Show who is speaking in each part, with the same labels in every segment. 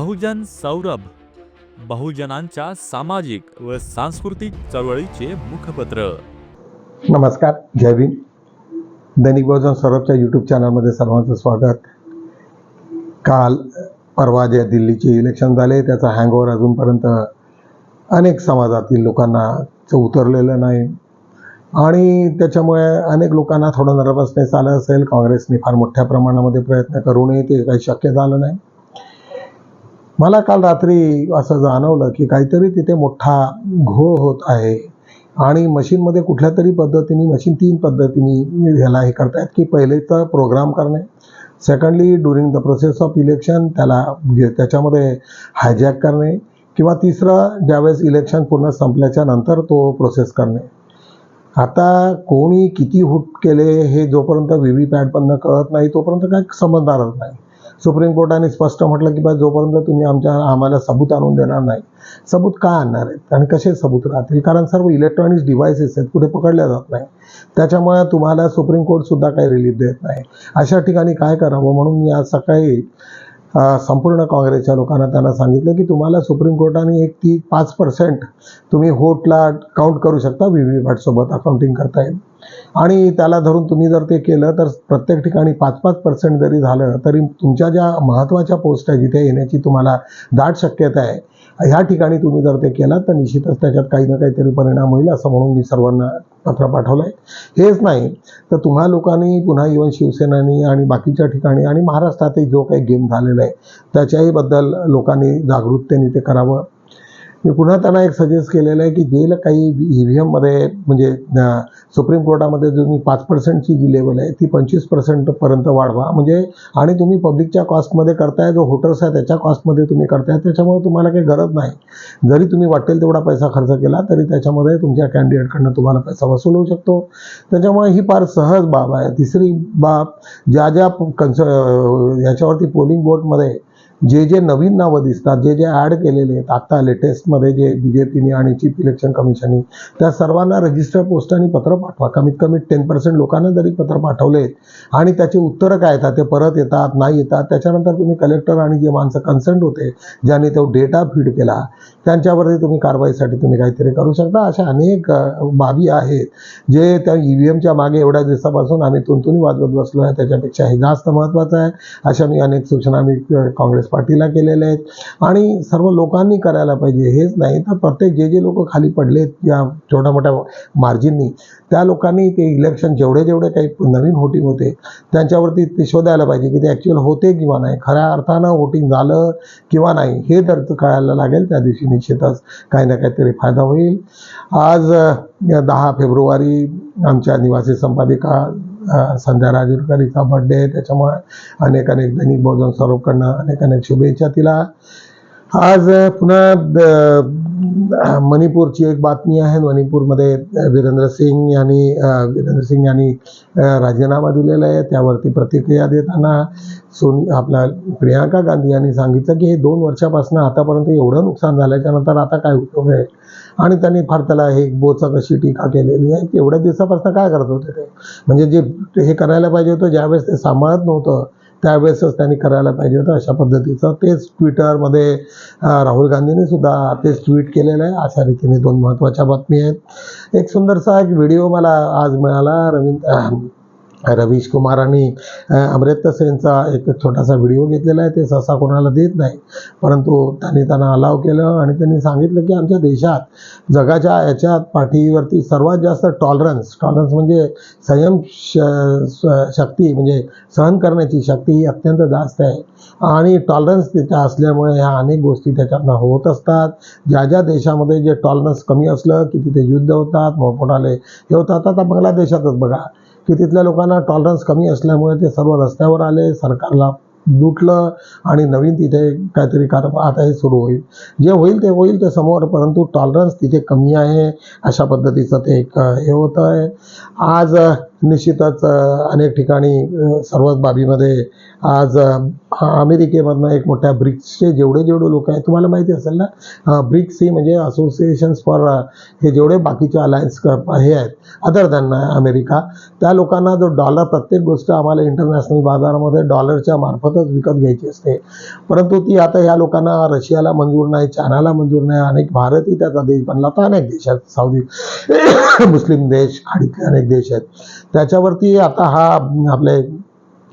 Speaker 1: बहुजन सौरभ बहुजनांच्या सामाजिक व सांस्कृतिक चळवळीचे मुखपत्र.
Speaker 2: नमस्कार जय भीम. दैनिक बहुजन सौरभच्या यूट्यूब चॅनलमध्ये सर्वांचं स्वागत. काल परवा जे दिल्लीचे इलेक्शन झाले त्याचा हँगओवर अजूनपर्यंत अनेक समाजातील लोकांना च उतरलेलं नाही. आणि त्याच्यामुळे अनेक लोकांना थोडं नर्वसनेस आलं असेल. काँग्रेसने फार मोठ्या प्रमाणामध्ये प्रयत्न करूनही ते काही शक्य झालं नाही. मला काल रात्री असं जाणवलं की काहीतरी तिथे मोठा घोळ होत आहे आणि मशीनमध्ये कुठल्या तरी पद्धतीने मशीन तीन पद्धतीने ह्याला हे करतायत की पहिले तर प्रोग्राम करणे. Secondly during the process of election त्याला म्हणजे त्याच्यामध्ये हायजॅक करणे. किंवा तिसरं ज्यावेळेस इलेक्शन पूर्ण संपल्याच्या नंतर तो प्रोसेस करणे. आता कोणी किती हुट केले हे जोपर्यंत व्ही व्ही पॅटमधनं कळत नाही तोपर्यंत काय समजणारच नाही. सुप्रीम कोर्टाने स्पष्ट म्हटलं की बा जोपर्यंत तुम्ही आमच्या आम्हाला सबूत आणून देणार नाही सबूत का आणणार आहेत आणि कसे सबूत राहतील? कारण सर्व इलेक्ट्रॉनिक्स डिव्हायसेस आहेत कुठे पकडल्या जात नाही. त्याच्यामुळे तुम्हाला सुप्रीम कोर्टसुद्धा काही रिलीफ देत नाही. अशा ठिकाणी काय करावं? म्हणून मी आज सकाळी संपूर्ण काँग्रेसच्या लोकांना त्यांना सांगितलं की तुम्हाला सुप्रीम कोर्टाने एक ती पाच पर्सेंट तुम्ही होटला काउंट करू शकता व्ही व्ही पॅटसोबत अकाउंटिंग करता येईल. आणि त्याला धरून तुम्ही जर ते केलं तर प्रत्येक ठिकाणी पाच पाच पर्सेंट जरी झालं तरी तुमच्या ज्या महत्त्वाच्या पोस्ट आहे जिथे येण्याची तुम्हाला दाट शक्यता आहे. ह्या ठिकाणी तुम्ही जर ते केलं तर निश्चितच त्याच्यात काही ना काहीतरी परिणाम होईल असं म्हणून मी सर्वांना पत्र पाठवलं आहे हेच नाही तर तुम्हा लोकांनी पुन्हा इवन शिवसेनानी आणि बाकीच्या ठिकाणी आणि महाराष्ट्रातही जो काही गेम झालेला आहे त्याच्याही बद्दल लोकांनी जागृततेने ते करावं. मी पुन्हा त्यांना एक सजेस्ट केलेलं आहे की जे काही ई व्ही एममध्ये म्हणजे सुप्रीम कोर्टामध्ये जो मी पाच पर्सेंटची जी लेवल आहे ती पंचवीस पर्सेंटपर्यंत वाढवा. म्हणजे आणि तुम्ही पब्लिकच्या कॉस्टमध्ये करताय जो होटर्स आहे त्याच्या कॉस्टमध्ये तुम्ही करताय त्याच्यामुळे तुम्हाला काही गरज नाही. जरी तुम्ही वाटेल तेवढा पैसा खर्च केला तरी त्याच्यामध्ये तुमच्या कॅन्डिडेटकडनं तुम्हाला पैसा वसूल होऊ शकतो. त्याच्यामुळे ही फार सहज बाब आहे. तिसरी बाब ज्या ज्या कन्स याच्यावरती पोलिंग बोर्डमध्ये जे जे नवीन नावं दिसतात जे जे ॲड केलेले आहेत आत्ता लेटेस्टमध्ये जे बी जे पीने आणि चीफ इलेक्शन कमिशननी त्या सर्वांना रजिस्टर पोस्टाने पत्र पाठवा. कमीत कमी टेन पर्सेंट लोकांना जरी पत्र पाठवले आणि त्याचे उत्तरं काय येतात ते परत येतात नाही येतात त्याच्यानंतर तुम्ही कलेक्टर आणि जे माणसं कन्सर्न होते ज्यांनी तो डेटा फीड केला त्यांच्यावरती तुम्ही कारवाईसाठी तुम्ही काहीतरी करू शकता. अशा अनेक बाबी आहेत जे त्या ई व्ही एमच्या मागे एवढ्या दिवसापासून आम्ही तुंतुनी वाजवत बसलो आहे त्याच्यापेक्षा हे जास्त महत्त्वाचं आहे. अशा मी अनेक सूचना मी काँग्रेस पार्टीला केलेले आहेत. आणि सर्व लोकांनी करायला पाहिजे हेच नाही तर प्रत्येक जे जे लोक खाली पडलेत या छोट्या मोठ्या मार्जिननी त्या लोकांनी ते इलेक्शन जेवढे जेवढे काही नवीन व्होटिंग होते त्यांच्यावरती ते शोधायला पाहिजे की ते ॲक्च्युअल होते किंवा नाही. खऱ्या अर्थानं व्होटिंग झालं किंवा नाही हे तर कळायला लागेल. त्या दिवशी निश्चितच काही ना काहीतरी फायदा होईल. आज दहा फेब्रुवारी आमच्या निवासी संपादिका संध्या राजूरकर बड्डे आहे. त्याच्यामुळे अनेक अनेक दैनिक बहुजन स्वरूपकडनं अनेक अनेक शुभेच्छा तिला. आज पुन्हा मणिपूरची एक बातमी आहे. मणिपूरमध्ये वीरेंद्र सिंग यांनी वीरेंद्र सिंग यांनी राजीनामा दिलेला आहे. त्यावरती प्रतिक्रिया देताना सोनी आपल्या प्रियांका गांधी यांनी सांगितलं की हे दोन वर्षापासून आतापर्यंत एवढं नुकसान झाल्याच्यानंतर आता काय उपयोग आहे? आणि त्यांनी फार त्याला हे बोचक अशी टीका केलेली आहे. एवढ्या दिवसापासून काय करत होते ते? म्हणजे जे हे करायला पाहिजे होतं ज्यावेळेस ते सांभाळत नव्हतं त्यावेळेसच त्यांनी करायला पाहिजे होतं अशा पद्धतीचं. तेच ट्विटरमध्ये राहुल गांधीने सुद्धा तेच ट्विट केलेलं आहे. अशा रीतीने दोन महत्त्वाच्या बातमी आहेत. एक सुंदरसा एक व्हिडिओ मला आज मिळाला. रवींद्र रवीश कुमारांनी अमृत सेनचा एक छोटासा व्हिडिओ घेतलेला आहे ते सहसा कोणाला देत नाही. परंतु त्यांनी त्यांना अलाव केलं आणि त्यांनी सांगितलं की आमच्या देशात जगाच्या याच्यात पाठीवरती सर्वात जास्त टॉलरन्स टॉलरन्स म्हणजे संयम श शक्ती म्हणजे सहन करण्याची शक्ती ही अत्यंत जास्त आहे. आणि टॉलरन्स त्याच्या असल्यामुळे ह्या अनेक गोष्टी त्याच्यातनं होत असतात. ज्या ज्या देशामध्ये जे टॉलरन्स कमी असलं की तिथे युद्ध होतात मोठमोठाले हे होतात. आता बांगलादेशातच बघा. की तिथल्या लोकांना टॉलरन्स कमी असल्यामुळे ते सर्व रस्त्यावर आले सरकारला लुटलं आणि नवीन तिथे काहीतरी कार आता हे सुरू होईल. जे होईल ते होईल ते समोर परंतु टॉलरन्स तिथे कमी आहे अशा पद्धतीचं ते एक हे होतं आहे आज निश्चितच अनेक ठिकाणी सर्वच बाबीमध्ये आज अमेरिकेमधनं एक मोठ्या ब्रिक्सचे जेवढे जेवढे लोक आहेत तुम्हाला माहिती असेल ना ब्रिक्स ही म्हणजे असोसिएशन्स फॉर हे जेवढे बाकीचे अलायन्स हे आहेत अदर दॅन अमेरिका त्या लोकांना जो डॉलर प्रत्येक गोष्ट आम्हाला इंटरनॅशनल बाजारामध्ये डॉलरच्या मार्फतच विकत घ्यायची असते. परंतु ती आता ह्या लोकांना रशियाला मंजूर नाही चायनाला मंजूर नाही अनेक भारतही त्याचा देश बनला. तर अनेक देश आहेत साऊदी मुस्लिम देश खाडीतले अनेक देश आहेत. त्याच्यावरती आता हा आपले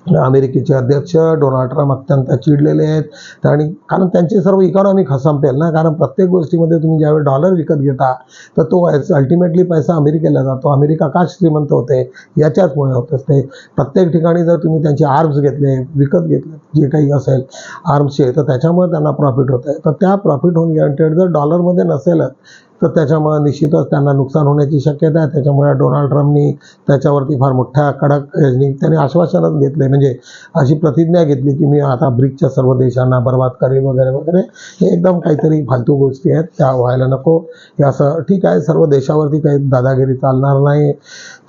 Speaker 2: अमेरिकेचे अध्यक्ष डोनाल्ड ट्रम्प अत्यंत चिडलेले आहेत. आणि कारण त्यांची सर्व इकॉनॉमी खसंपेल ना? कारण प्रत्येक गोष्टीमध्ये तुम्ही ज्यावेळी डॉलर विकत घेता तर तो अल्टिमेटली पैसा अमेरिकेला जातो. अमेरिका का श्रीमंत होते? याच्याचमुळे होत असते. प्रत्येक ठिकाणी जर तुम्ही त्यांचे आर्म्स घेतले विकत घेतले जे काही असेल आर्म्सचे तर त्याच्यामुळे त्यांना प्रॉफिट होत आहे तर त्या प्रॉफिट होऊन गॅरंटेड जर डॉलरमध्ये नसेलच तर त्याच्यामुळे निश्चितच त्यांना नुकसान होण्याची शक्यता आहे. त्याच्यामुळे डोनाल्ड ट्रम्पनी त्याच्यावरती फार मोठ्या कडक योजनी त्यांनी आश्वासनच घेतले. म्हणजे अशी प्रतिज्ञा घेतली की मी आता ब्रिक्सच्या सर्व देशांना बर्बाद करेन वगैरे वगैरे हे एकदम काहीतरी फालतू गोष्टी आहेत. त्या व्हायला नको. हे असं ठीक आहे. सर्व देशावरती काही दादागिरी चालणार नाही.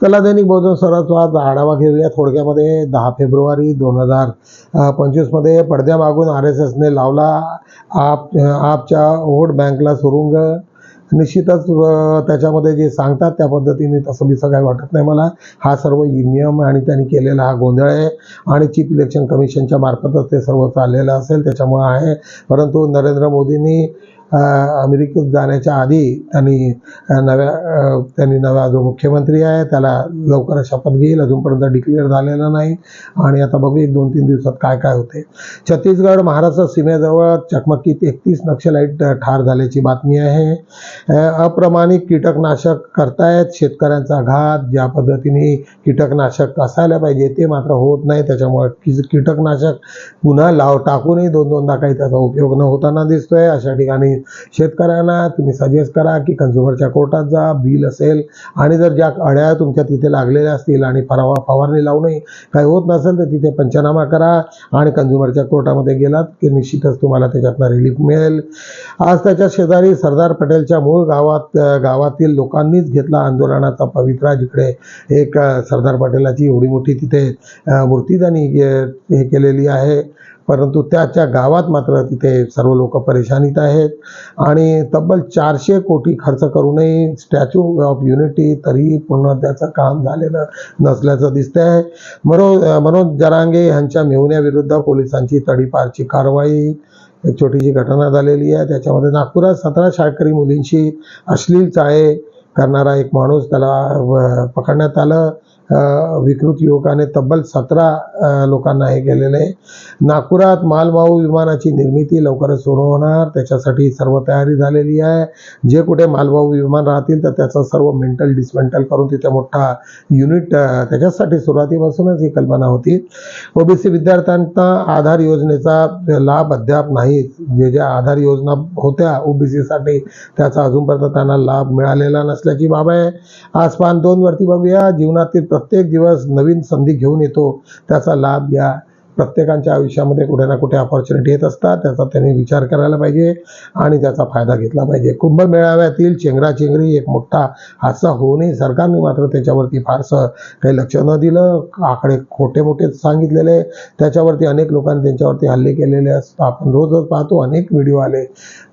Speaker 2: चला दैनिक बहुजन आज आढावा घेऊया. थोडक्यामध्ये दहा फेब्रुवारी दोन हजार पंचवीसमध्ये पडद्यामागून आर एस एसने लावला. आप आपच्या वोट बँकला सुरुंग. निश्चितच त्याच्यामध्ये जे सांगतात त्या पद्धतीने तसं बिसं काही वाटत नाही मला. हा सर्व नियम आणि त्यांनी केलेला हा गोंधळ आहे. आणि चीफ इलेक्शन कमिशनच्या मार्फतच ते सर्व चाललेलं असेल त्याच्यामुळे आहे. परंतु नरेंद्र मोदींनी अमेरिकेत जाण्याच्या आधी त्यांनी नव्या त्यांनी नव्या जो मुख्यमंत्री आहे त्याला लवकर शपथ घेईल. अजूनपर्यंत डिक्लेअर झालेला नाही. आणि आता बघू एक दोन तीन दिवसात काय काय होते. छत्तीसगड महाराष्ट्र सीमेजवळ चकमकीत एकतीस नक्षलाईट ठार झाल्याची बातमी आहे. अप्रमाणित कीटकनाशक करतायत. शेतकऱ्यांचा घात ज्या पद्धतीने कीटकनाशक असायला पाहिजे ते मात्र होत नाही. त्याच्यामुळे कीटकनाशक पुन्हा लाव टाकूनही दोन दोनदा काही त्याचा उपयोग न होताना दिसतोय. अशा ठिकाणी शेतकऱ्यांना तुम्ही सजेस्ट करा की कन्झ्युमरच्या कोर्टात जा बिल असेल आणि जर ज्या अड्या तुमच्या तिथे लागलेल्या असतील आणि फरावा फवारणी लावूनही काही होत नसेल तर तिथे पंचनामा करा आणि कन्झ्युमरच्या कोर्टामध्ये गेलात की निश्चितच तुम्हाला त्याच्यातनं रिलीफ मिळेल. आज त्याच्या शेजारी सरदार पटेलच्या मूळ गावात गावातील लोकांनीच घेतला आंदोलनाचा पवित्रा जिकडे एक सरदार पटेलाची एवढी मोठी तिथे मूर्ती त्यांनी हे केलेली आहे. परंतु त्याच्या गावात मात्र तिथे सर्व लोक परेशानीत आहेत. आणि तब्बल चारशे कोटी खर्च करूनही स्टॅच्यू ऑफ युनिटी तरी पूर्ण त्याचं काम झालेलं नसल्याचं दिसतंय. आहे मनो मनोज जरांगे यांच्या मेहुण्याविरुद्ध पोलिसांची तडीपारची कारवाई. एक छोटीशी घटना झालेली आहे. त्याच्यामध्ये नागपुरात सतरा शाळकरी मुलींशी अश्लील चाळे करणारा एक माणूस त्याला पकडण्यात आलं. विकृत युवकाने तब्बल सतरा लोकांना हे केलेलं आहे. नागपुरात मालवाहू विमानाची निर्मिती लवकरच सुरू होणार. त्याच्यासाठी सर्व तयारी झालेली आहे. जे कुठे मालवाहू विमान राहतील तर त्याचं सर्व मेंटल डिसमेंटल करून तिथे मोठा युनिट त्याच्यासाठी सुरुवातीपासूनच ही कल्पना होती. ओबीसी विद्यार्थ्यांना आधार योजनेचा लाभ अद्याप नाही. जे ज्या आधार योजना होत्या ओबीसीसाठी त्याचा अजूनपर्यंत त्यांना लाभ मिळालेला नसल्याची बाब आहे. आज पान दोन वरती बघूया. जीवनातील प्रत्येक दिवस नवीन संधी घेऊन येतो. त्याचा लाभ घ्या प्रत्येकांच्या आयुष्यामध्ये कुठे ना कुठे ऑपॉर्च्युनिटी येत असतात. त्याचा त्यांनी विचार करायला पाहिजे आणि त्याचा फायदा घेतला पाहिजे. कुंभमेळाव्यातील चेंगराचेंगरी एक मोठा हादसा होऊनही सरकारने मात्र त्याच्यावरती फारसं काही लक्ष न दिलं. आकडे खोटे मोठे सांगितलेले. त्याच्यावरती अनेक लोकांनी त्यांच्यावरती हल्ले केलेले असतात आपण रोजच पाहतो. अनेक व्हिडिओ आले.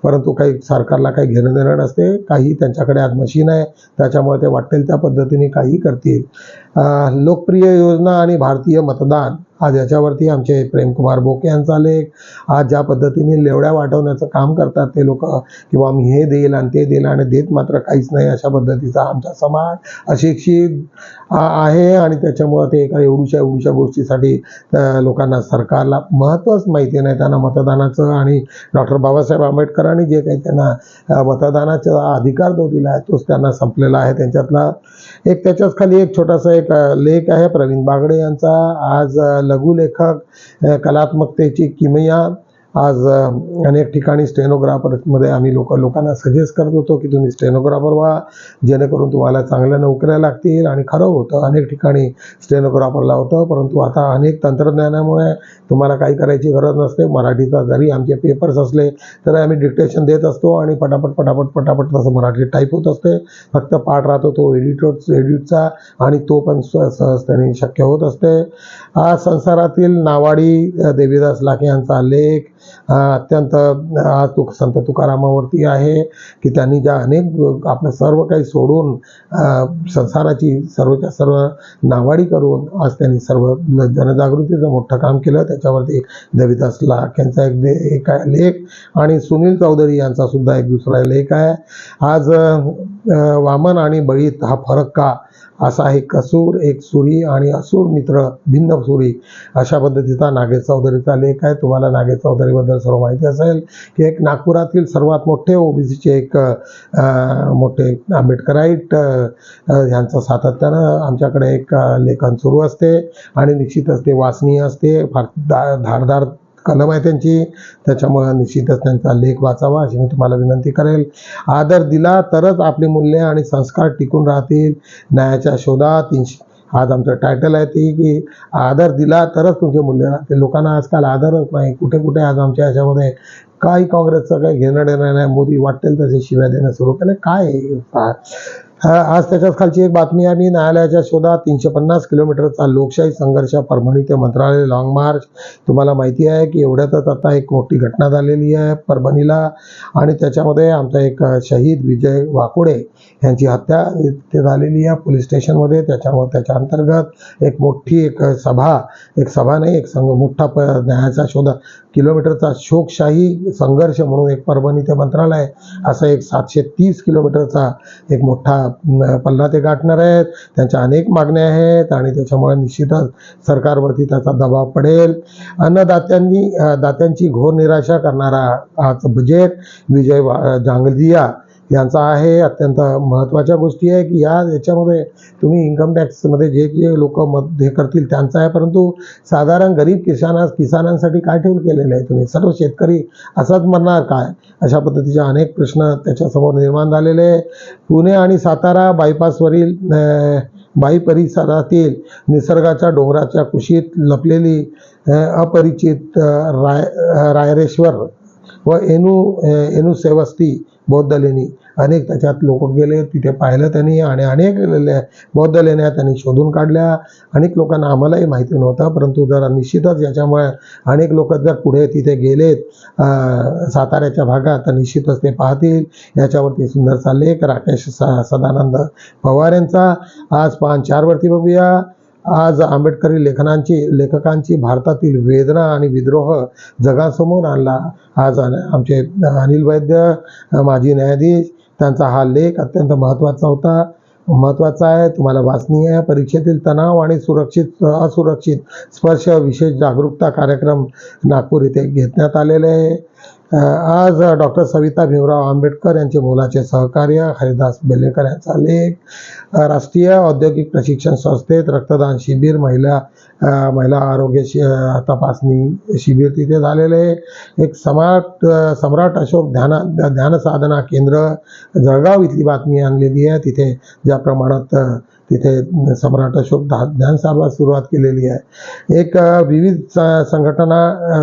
Speaker 2: परंतु काही सरकारला काही घेणं देणं नसते. काही त्यांच्याकडे आज मशीन आहे. त्याच्यामुळे ते वाटेल त्या पद्धतीने काही करतील. लोकप्रिय योजना आणि भारतीय मतदान. आज याच्यावरती आमचे प्रेमकुमार बोके यांचा लेख. आज ज्या पद्धतीने लेवड्या वाटवण्याचं काम करतात ते लोक किंवा मी हे देईल आणि ते देईल आणि देत मात्र काहीच नाही अशा पद्धतीचा आमचा समाज अशिक्षित आहे. आणि त्याच्यामुळं ते एका एवढूशा एवढूशा गोष्टीसाठी लोकांना सरकारला महत्त्वच माहिती नाही. त्यांना मतदानाचं आणि डॉक्टर बाबासाहेब आंबेडकरांनी जे काही त्यांना मतदानाचा अधिकार जो दिला आहे तोच त्यांना संपलेला आहे. त्यांच्यातला एक त्याच्याच खाली एक छोटासा एक एक लेख आहे प्रवीण बागडे यांचा. आज लघुलेखक कलात्मकतेची किमया. आज अनेक ठिकाणी स्टेनोग्राफरमध्ये आम्ही लोक लोकांना सजेस्ट करत होतो की तुम्ही स्टेनोग्राफर व्हा जेणेकरून तुम्हाला चांगल्या नोकऱ्या लागतील आणि खरं होतं अनेक ठिकाणी स्टेनोग्राफरला होतं परंतु आता अनेक तंत्रज्ञानामुळे तुम्हाला काही करायची गरज नसते. मराठीचा जरी आमचे पेपर्स असले तरी आम्ही डिक्टेशन देत असतो आणि पटापट पटापट पटापट तसं मराठी टाईप होत असते. फक्त पाठ राहतो तो एडिटर एडिटचा आणि तो पण सहजतेने शक्य होत असते. हा संसारातील नावाडी देवीदास लाखे यांचा लेख अत्यंत हा तुक संत तुकारामावरती आहे की त्यांनी ज्या अनेक आपलं सर्व काही सोडून संसाराची सर्वच्या सर्व नावाडी करून आज त्यांनी सर्व जनजागृतीचं मोठं काम केलं. त्याच्यावरती देवीदास लाख यांचा एक दे एक आहे लेख आणि सुनील चौधरी यांचा सुद्धा एक दुसरा लेख आहे. आज वामन आणि बळीत हा फरक का? असा एक कसूर एक सुरी आणि असुर मित्र भिन्न सुरी अशा पद्धतीचा नागेश चौधरीचा लेख आहे. तुम्हाला नागेश चौधरीबद्दल सर्व माहिती असेल की एक नागपुरातील सर्वात मोठे ओबीसीचे एक मोठे आंबेडकराईट अ, ह्यांचं सातत्यानं आमच्याकडे एक लेखन सुरू असते आणि निश्चितच ते वाचनीय असते. फार दा धारदार कलम आहे त्यांची. त्याच्यामुळं निश्चितच त्यांचा लेख वाचावा अशी मी तुम्हाला विनंती करेल. आदर दिला तरच आपली मूल्ये आणि संस्कार टिकून राहतील. न्यायाच्या शोधात तीनशे आज आमचं टायटल आहे ते की आदर दिला तरच तुमचे मूल्य राहते लोकांना आजकाल आदरच नाही. कुठे कुठे आज आमच्या ह्याच्यामध्ये काही काँग्रेसचं काही घेणं देणं नाही. मोदी वाटेल तसे शिव्या देणं सुरू केलं. काय आज त्याच्याच खालची एक बातमी आम्ही न्यायालयाच्या शोधात तीनशे पन्नास किलोमीटरचा लोकशाही संघर्ष परभणी ते मंत्रालय लॉंग मार्च तुम्हाला माहिती आहे की एवढ्यातच आता एक मोठी घटना झालेली आहे परभणीला. आणि त्याच्यामध्ये आमचा एक शहीद विजय वाकोडे यांची हत्या इथे झालेली आहे पोलीस स्टेशनमध्ये. त्याच्यामुळे त्याच्या अंतर्गत एक मोठी एक सभा एक सभा नाही एक संघ मोठा प न्यायाचा शोध किलोमीटरचा शोकशाही संघर्ष म्हणून एक परभणी ते मंत्रालय असं एक सातशे तीस किलोमीटरचा एक मोठा पल्ला ते गाठणार आहेत. त्यांच्या अनेक मागण्या आहेत आणि त्याच्यामुळे निश्चितच सरकारवरती त्याचा दबाव पडेल. अन्नदात्यांनी दात्यांची घोर निराशा करणारा आज बजेट विजय वा- जांगलिया यांचा आहे अत्यंत महत्त्वाच्या गोष्टी आहे की या याच्यामध्ये तुम्ही इन्कम टॅक्समध्ये जे जे लोक मत हे करतील त्यांचं आहे. परंतु साधारण गरीब किसाना किसानांसाठी काय ठेवून केलेलं आहे तुम्ही? सर्व शेतकरी असाच म्हणणार काय? अशा पद्धतीचे अनेक प्रश्न त्याच्यासमोर निर्माण झालेले आहे. पुणे आणि सातारा बायपासवरील बाई परिसरातील निसर्गाच्या डोंगराच्या कुशीत लपलेली अपरिचित राय रायरेश्वर व एनु एनू एनु सेवस्ती बौद्ध लेणी अनेक त्याच्यात लोक गेले तिथे पाहिलं त्यांनी आणि अनेक ले- बौद्ध लेण्या त्यांनी शोधून काढल्या. अनेक लोकांना आम्हालाही माहिती नव्हतं परंतु जरा निश्चितच याच्यामुळे अनेक लोक जर पुढे तिथे गेलेत साताऱ्याच्या भागात तर निश्चितच ते पाहतील. याच्यावरती सुंदरचा लेख राकेश स सदानंद पवार यांचा. आज पान चारवरती बघूया. आज आंबेडकरी लेखनांची लेखकांची भारतातील वेदना आणि विद्रोह जगासमोर आणला. आज आमचे अनिल वैद्य माजी न्यायाधीश त्यांचा हा लेख अत्यंत महत्त्वाचा होता. महत्त्वाचा आहे तुम्हाला वाचनीय आहे. परीक्षेतील तणाव आणि सुरक्षित असुरक्षित स्पर्श विशेष जागरूकता कार्यक्रम नागपूर इथे घेण्यात आलेले आहे. आज डॉक्टर सविता भीमराव आंबेडकर यांचे मोलाचे सहकार्य हरिदास बेलेकर यांचा लेख राष्ट्रीय औद्योगिक प्रशिक्षण संस्थेत रक्तदान शिबिर महिला महिला आरोग्य शि तपासणी शिबिर तिथे झालेले आहे. एक सम्राट सम्राट अशोक ध्याना ध्यान साधना केंद्र जळगाव इथली बातमी आणलेली आहे तिथे ज्या प्रमाणात तिथे सम्राट अशोक धा सुरुवात केलेली आहे. एक विविध स- संघटना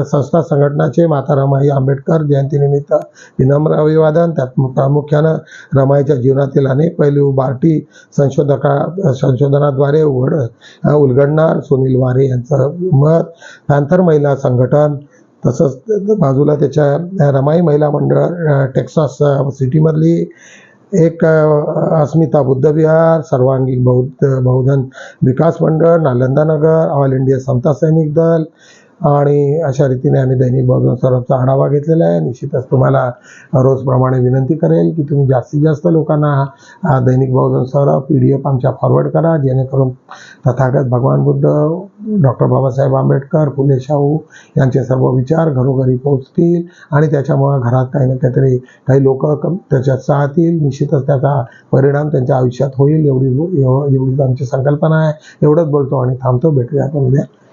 Speaker 2: संस्था संघटनाचे माता रमाई आंबेडकर जयंतीनिमित्त विनम्र अभिवादन त्यात प्रामुख्यानं रमाईच्या जीवनातील अनेक पैलू बार्टी संशोधका संशोधनाद्वारे उघड उलगडणार सुनील वारे यांचं मत पॅन्थर महिला संघटन तसंच बाजूला त्याच्या रमाई महिला मंडळ टेक्सास सिटीमधली एक अस्मिता अस्मिता बुद्धविहार सर्वांगीण बौद्ध बहुधन विकास मंडळ नालंदा नगर ऑल इंडिया समता सैनिक दल आणि अशा रीतीने आम्ही दैनिक बहुजन सौरभचा आढावा घेतलेला आहे. निश्चितच तुम्हाला रोजप्रमाणे विनंती करेल की तुम्ही जास्तीत जास्त लोकांना हा Dainik Bahujan Saurabh P D F आमच्या फॉरवर्ड करा जेणेकरून तथागत भगवान बुद्ध डॉक्टर बाबासाहेब आंबेडकर फुले शाहू यांचे सर्व विचार घरोघरी पोहोचतील आणि त्याच्यामुळं घरात काही ना काहीतरी काही लोक त्याच्यात चाहतील. निश्चितच त्याचा परिणाम त्यांच्या आयुष्यात होईल एवढी एवढीच आमची संकल्पना आहे. एवढंच बोलतो आणि थांबतो. भेटूया आपण उद्या.